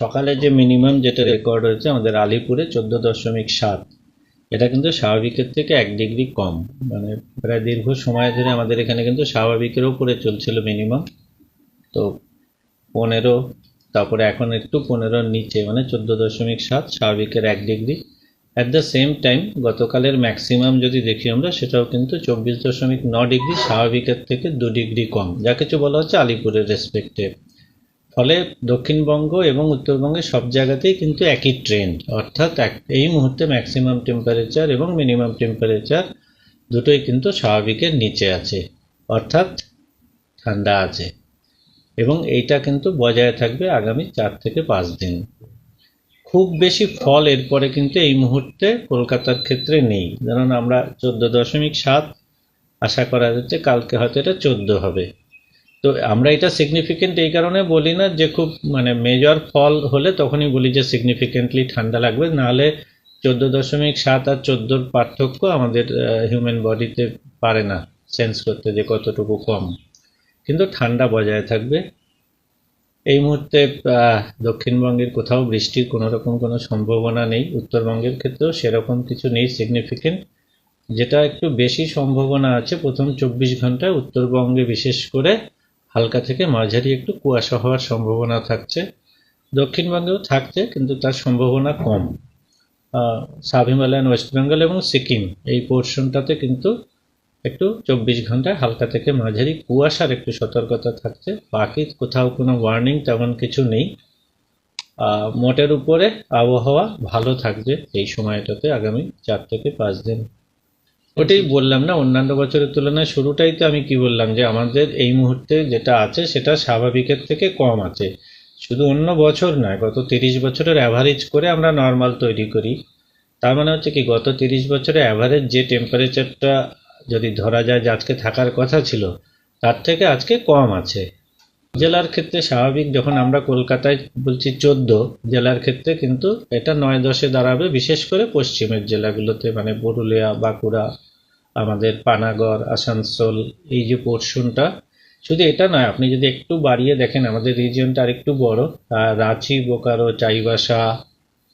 সকালে যে মিনিমাম যেটা রেকর্ড হয়েছে আমাদের আলিপুরে চোদ্দ দশমিক সাত, এটা কিন্তু স্বাভাবিকের থেকে এক ডিগ্রি কম। মানে প্রায় দীর্ঘ সময় ধরে আমাদের এখানে কিন্তু স্বাভাবিকের উপরে চলছিল মিনিমাম তো পনেরো, তারপরে এখন একটু পনেরোর নিচে মানে চোদ্দ দশমিক সাত স্বাভাবিকের এক degree at the same time গতকালের ম্যাক্সিমাম যদি দেখি আমরা, সেটাও কিন্তু চব্বিশ দশমিক ন ডিগ্রি স্বাভাবিকের থেকে দু ডিগ্রি কম, যা কিছু বলা হচ্ছে আলিপুরের রেসপেক্টে ফলে দক্ষিণবঙ্গ এবং উত্তরবঙ্গের সব জায়গাতেই কিন্তু একই ট্রেন্ড অর্থাৎ এই মুহূর্তে ম্যাক্সিমাম টেম্পারেচার এবং মিনিমাম টেম্পারেচার দুটোই কিন্তু স্বাভাবিকের নিচে আছে, অর্থাৎ ঠান্ডা আছে। এবং এইটা কিন্তু বজায় থাকবে আগামী চার থেকে পাঁচ দিন। খুব বেশি ফল এরপরে কিন্তু এই মুহূর্তে কলকাতার ক্ষেত্রে নেই। যেমন আমরা চোদ্দ দশমিক সাত, আশা করা যাচ্ছে কালকে হয়তো এটা চোদ্দ হবে। তো আমরা এটা সিগনিফিকেন্ট এই কারণে বলি না যে খুব মানে মেজর ফল হলে তখনই বলি যে সিগনিফিকেন্টলি ঠান্ডা লাগবে। নাহলে চোদ্দ দশমিক সাত আর চোদ্দোর পার্থক্য আমাদের হিউম্যান বডিতে পারে না সেন্স করতে যে কতটুকু কম। কিন্তু ঠান্ডা বজায় থাকবে। এই মুহূর্তে দক্ষিণবঙ্গের কোথাও বৃষ্টির কোনো রকম কোনো সম্ভাবনা নেই। উত্তরবঙ্গের ক্ষেত্রেও সেরকম কিছু নেই সিগনিফিকেন্ট যেটা একটু বেশি সম্ভাবনা আছে প্রথম চব্বিশ ঘন্টায়। উত্তরবঙ্গে বিশেষ করে হালকা থেকে মাঝারি একটু কুয়াশা হওয়ার সম্ভাবনা থাকছে। দক্ষিণবঙ্গেও থাকছে, কিন্তু তার সম্ভাবনা কম। সাব হিমালয়ান ওয়েস্ট বেঙ্গল এবং সিকিম এই পোর্শনটাতে কিন্তু একটু চব্বিশ ঘন্টায় হালকা থেকে মাঝারি কুয়াশার একটু সতর্কতা থাকছে। বাকি কোথাও কোনো ওয়ার্নিং তেমন কিছু নেই। মোটের উপরে আবহাওয়া ভালো থাকবে এই সময়টাতে আগামী চার থেকে পাঁচ দিন। ওটাই বললাম না, অন্যান্য বছরের তুলনায় শুরুটাই তো আমি কি বললাম যে আমাদের এই মুহূর্তে যেটা আছে সেটা স্বাভাবিকের থেকে কম আছে। শুধু অন্য বছর নয়, গত তিরিশ বছরের অ্যাভারেজ করে আমরা নর্মাল তৈরি করি। তার মানে হচ্ছে কি, গত তিরিশ বছরে অ্যাভারেজ যে টেম্পারেচারটা যদি ধরা যায় যে আজকে থাকার কথা ছিল, তার থেকে আজকে কম আছে। জেলার ক্ষেত্রে স্বাভাবিক, যখন আমরা কলকাতায় বলছি চোদ্দ, জেলার ক্ষেত্রে কিন্তু এটা নয় দশে দাঁড়াবে, বিশেষ করে পশ্চিমের জেলাগুলোতে মানে পুরুলিয়া, বাঁকুড়া আমাদের পানাগড়, আসানসোল, এই যে পোর্শনটা, শুধু এটা নয়, আপনি যদি একটু বাড়িয়ে দেখেন, আমাদের রিজিয়নটা আরেকটু বড় রাঁচি, বোকারো, চাইবাসা,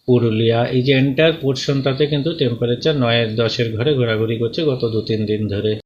পুরুলিয়া, এই যে এন্টার পোর্শনটাতে কিন্তু টেম্পারেচার নয়ের দশের ঘরে ঘোরাঘুরি করছে গত দু তিন দিন ধরে।